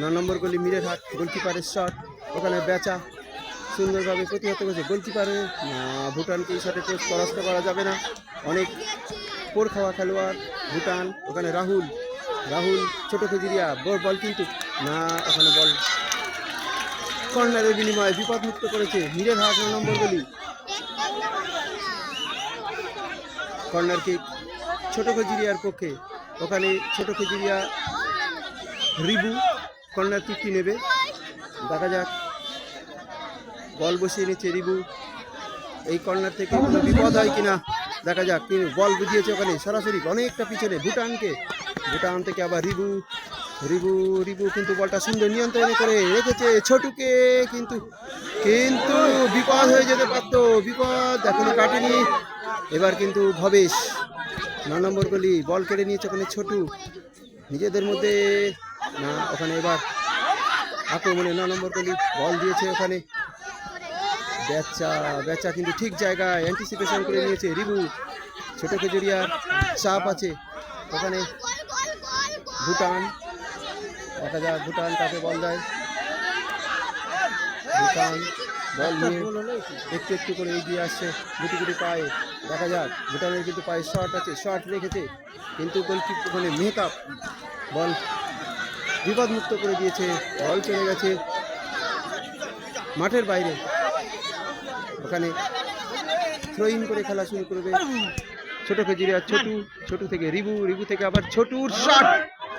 ন নম্বর গলি মিরের হাট গোলকিপারের শট ওখানে বেচা, সুন্দরভাবে প্রতিহত করেছে গোলকিপারে। ভুটানকে এই শটে পরাস্ত করা যাবে না। অনেক পোর খাওয়া খেলোয়াড়, ভুটান, ওখানে রাহুল রাহুল, ছোট খেজুরিয়া বল বল কিন্তু, না, ওখানে বল। কর্নারের বিনিময়ে বিপদমুক্ত করেছে মিরের হাট নম্বর গলি। কর্নার কিক, ছোট খেজুরিয়ার পক্ষে, ওখানে ছোট খেজুরিয়া রিবু কর্নার কিকটি নেবে। দেখা যাক। বল বসিয়ে নিচ্ছে রিবু। এই কর্নার থেকে কোনো বিপদ হয় কিনা? দেখা যাক, কিন্তু বল বুঝিয়েছে ওখানে। সরাসরি অনেকটা পিছনে ভুটানকে। ভুটান থেকে আবার রিবু। রিবু রিবু কিন্তু বলটা সুন্দর নিয়ন্ত্রণ করে রেখেছে ছোটুকে, কিন্তু কিন্তু বিপদ হয়ে যেতে পারতো। বিপদ এখনও কাটেনি। এবার কিন্তু ভবেশ ন নম্বর গলি, বল কেড়ে নিয়েছে ওখানে ছোটু। নিজেদের মধ্যে না, ওখানে এবার আক্রমণে ন নম্বর গলি, বল দিয়েছে ওখানে। বেচা বেচা কিন্তু ঠিক জায়গায় অ্যান্টিসিপেশন করে নিয়েছে রিবু। ছোট খেজুরিয়ার চাপ আছে। ওখানে ভুটান দেখা যাক ভুটান তাকে বল দেয়। ভুটান, বল নিয়ে একটু একটু করে এগিয়ে আসছে গুটি গুটি পায়ে। দেখা যাক ভুটানের কিন্তু পায়ে শর্ট আছে শর্ট রেখেছে। কিন্তু গোলকিপ ওখানে মেহতাব বল বিপদমুক্ত করে দিয়েছে বল চলে গেছে মাঠের বাইরে। ওখানে থ্রো ইন করে খেলা শুরু করবে। ছোট খেজুরিয়া ছোটু ছোটু থেকে রিবু রিবু থেকে আবার ছোটুর শট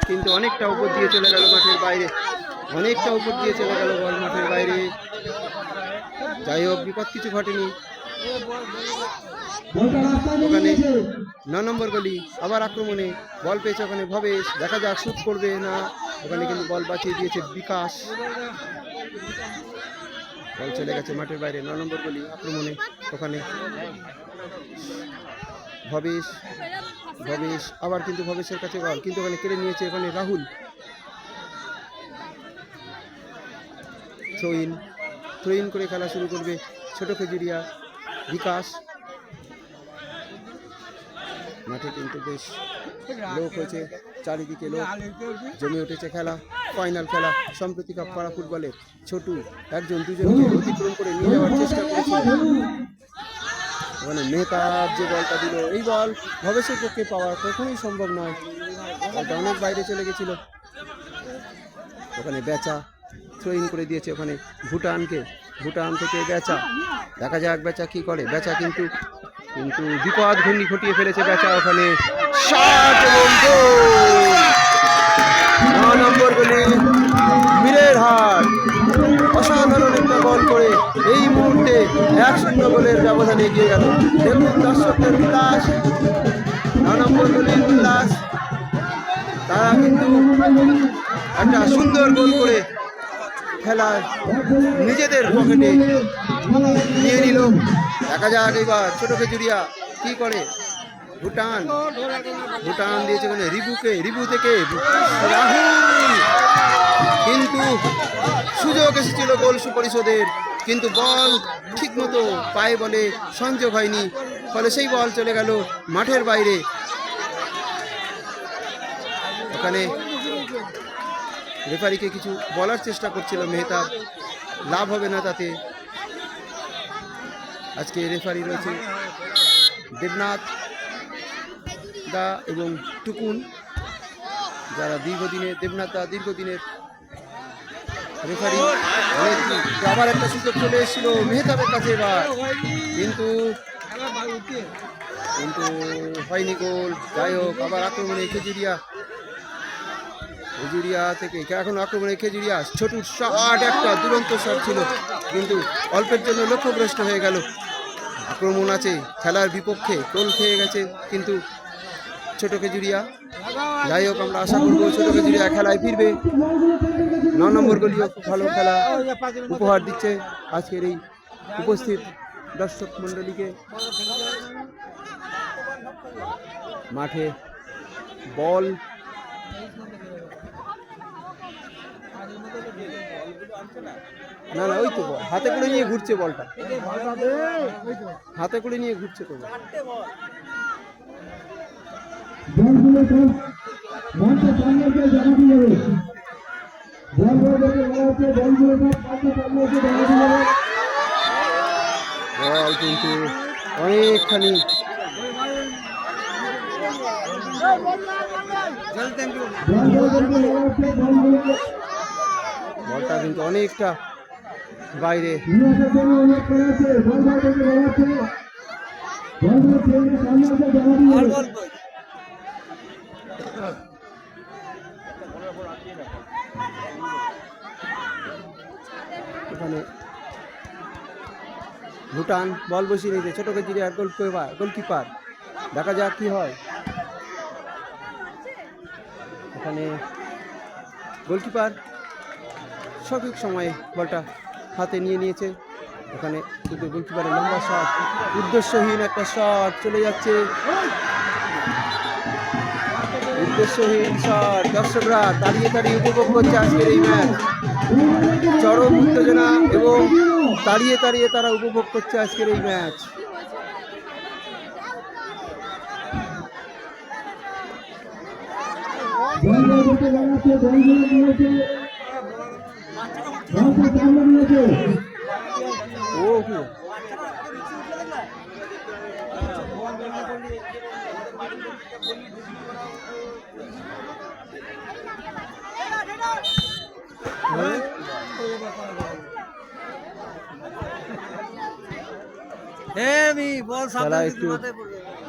কিন্তু অনেকটা উপর দিয়ে চলে গেল মাঠের বাইরে। অনেকটা উপর দিয়ে চলে গেল বল মাঠের বাইরে। যাই হোক, বিপদ কিছু ঘটেনি। ওখানে ন নম্বর গলি আবার আক্রমণে বল পেয়েছে ওখানে ভবেশ। দেখা যাক শুট করবে না ওখানে কিন্তু বল বাঁচিয়ে দিয়েছে বিকাশ। বল চলে গেছে মাঠের বাইরে ন নম্বর গলি আক্রমণে ওখানে। ভবেশ ভবেশ আবার কিন্তু ভবেশের কাছে বল কিন্তু ওখানে কেড়ে নিয়েছে ওখানে রাহুল। থ্রোইন থ্রোইন করে খেলা শুরু করবে ছোট খেজুরিয়া। বিকাশ। মাঠে কিন্তু বেশ লোক হয়েছে, চারিদিকে লোক। জমে উঠেছে খেলা ফাইনাল খেলা। সম্প্রতি কাপ পাড়া ফুটবলের ছোটু একজন, দুজনকে অতিক্রম করে নিয়ে যাওয়ার চেষ্টা করেছিল ওখানে মেহতাব যে বলটা দিল, এই বল ভবিষ্যৎ পক্ষে পাওয়া কখনোই সম্ভব নয়। অনেক বাইরে চলে গেছিল। ওখানে বেচা থ্রো ইন করে দিয়েছে ওখানে ভুটানকে। ভুটান থেকে বেচা। দেখা যাক বেচা কি করে। বেচা কিন্তু কিন্তু বিপদ ঘূর্ণি ঘটিয়ে ফেলেছে বেচা ওখানে। ন নম্বর গোলে মিরের অসাধারণ একটা বল করে এই মুহূর্তে এক শূন্য গোলের ব্যবধানে এগিয়ে গেল। দেখুন দর্শকদের উল্লাস। নম্বর গোলের উল্লাস। তারা কিন্তু একটা সুন্দর গোল করে খেলা নিজেদের পকেটে নিয়ে নিল। দেখা যাক এবার ছোট খেজুরিয়া কী করে। ভুটান। ভুটান দিয়েছে মানে রিবুকে। রিবু থেকে রাহুল। কিন্তু সুযোগ এসেছিল গোল সুপরিষদের কিন্তু বল ঠিকমতো পায়ে বলে সংযোগ হয়নি। ফলে সেই বল চলে গেল মাঠের বাইরে। ওখানে রেফারিকে কিছু বলার চেষ্টা করছিল মেহতাব। লাভ হবে না তাতে। আজকে রেফারি রয়েছে দেবনাথ দা এবং টুকুন, যারা দীর্ঘদিনের, দেবনাথ দা দীর্ঘদিনের রেফারি। আবার একটা সুযোগ চলে এসেছিল মেহতাবের কাছে এবার। কিন্তু কিন্তু হয়নি গোল। যাই হোক, আবার আক্রমণে খেজুরিয়া খেজুরিয়া থেকে এখন আক্রমণে খেজুরিয়া ছোটুর শট একটা দুরন্ত শট ছিল। কিন্তু অল্পের জন্য লক্ষ্যভ্রষ্ট হয়ে গেল। আক্রমণ আছে, খেলার বিপক্ষে গোল খেয়ে গেছে, কিন্তু ছোট খেজুরিয়া। যাই হোক, আমরা আশা করব ছোট খেজুরিয়া খেলায় ফিরবে। ন নম্বর গলিও খুব ভালো খেলা উপহার দিচ্ছে আজকের এই উপস্থিত দর্শক মণ্ডলীকে। মাঠে বল না না ওই তো হাতে করে নিয়ে ঘুরছে বলটা হাতে করে নিয়ে ঘুরছে তো বল। কিন্তু অনেকখানি হচ্ছে বলগুলো বলটা কিন্তু অনেকটা বাইরে। এখানে ভুটান, বল বসিয়ে নিয়েছে। ছোট কেজিরে আর গোলকিপার গোলকিপার দেখা যাক কি হয়। এখানে গোলকিপার সঠিক সময়ে বলটা হাতে নিয়ে নিয়েছে। এখানে কিন্তু গোলকিপারের লম্বা শট। উদ্দেশ্যহীন একটা শট চলে যাচ্ছে। উদ্দেশ্যহীন শট। দর্শকরা দাঁড়িয়ে দাঁড়িয়ে উপভোগ করছে আজকের এই ম্যাচ। চরম উত্তেজনা এবং দাঁড়িয়ে দাঁড়িয়ে তারা উপভোগ করছে আজকের এই ম্যাচ। বল বল দেখে বলা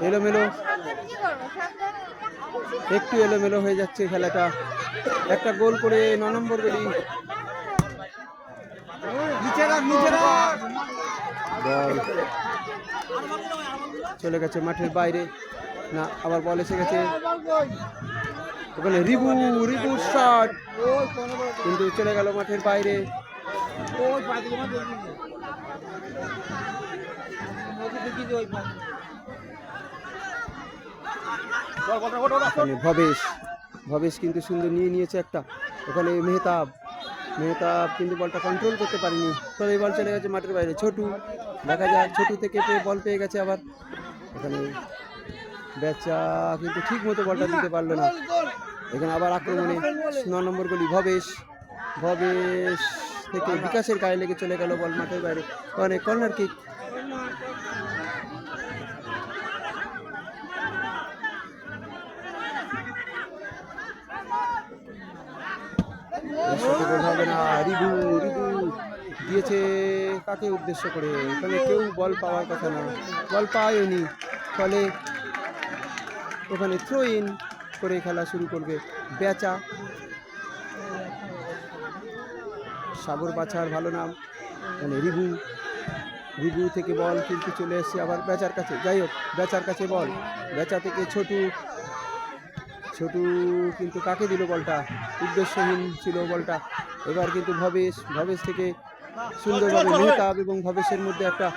এলোমেলো। একটু এলোমেলো হয়ে যাচ্ছে খেলাটা। একটা গোল করে ন নম্বর গলি চলে গেছে মাঠের বাইরে। না আবার বল এসে গেছে। ওখানে রিবু রিবু শট কিন্তু চলে গেল মাঠের বাইরে। ভবেশ। ভবেশ কিন্তু সুন্দর নিয়ে নিয়েছে একটা। ওখানে মেহতাব। মেহতাব কিন্তু বলটা কন্ট্রোল করতে পারেনি। তবে বল চলে গেছে মাঠের বাইরে। ছোটু, দেখা যায় ছোটু থেকে পেয়ে বল পেয়ে গেছে আবার। এখানে বেচা কিন্তু ঠিক মতো বলটা দিতে পারল না। এখানে আবার আক্রমণে ন নম্বর গলি ভবেশ। ভবেশ থেকে বিকাশের গায়ে লেগে চলে গেল বল মাঠের বাইরে। ওখানে কর্নার কিক হবে দিয়েছে কাকে উদ্দেশ্য করে এখানে কেউ বল পাওয়ার কথা না বল পায়নি ফলে ওখানে থ্রো ইন করে খেলা শুরু করবে বেচা সাগর বাছার ভালো নাম মানে রিবু রিবু থেকে বল কিন্তু চলে এসছে আবার বেচার কাছে যাই হোক বেচার কাছে বল বেচা থেকে ছোটু ছোটু কিন্তু কাকে দিল বলটা? উদ্দেশ্যহীন ছিল বলটা। এবার কিন্তু ভবেশ ভবেশ থেকে সুন্দরভাবে মেহতাব এবং ভবেশের মধ্যে একটা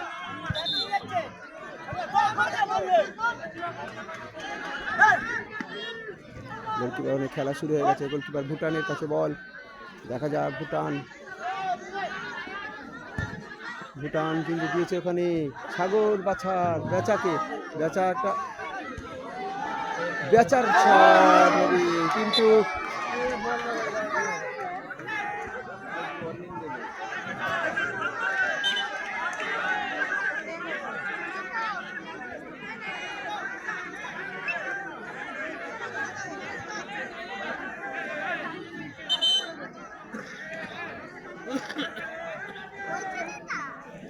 গোলকিপার অনেক খেলা শুরু হয়ে গেছে। গোলকিপার ভুটানের কাছে বল। দেখা যাক ভুটান। ভুটান কিন্তু দিয়েছে ওখানে। সাগর বাছার বেচাকে। বেচা একটা বেচার কিন্তু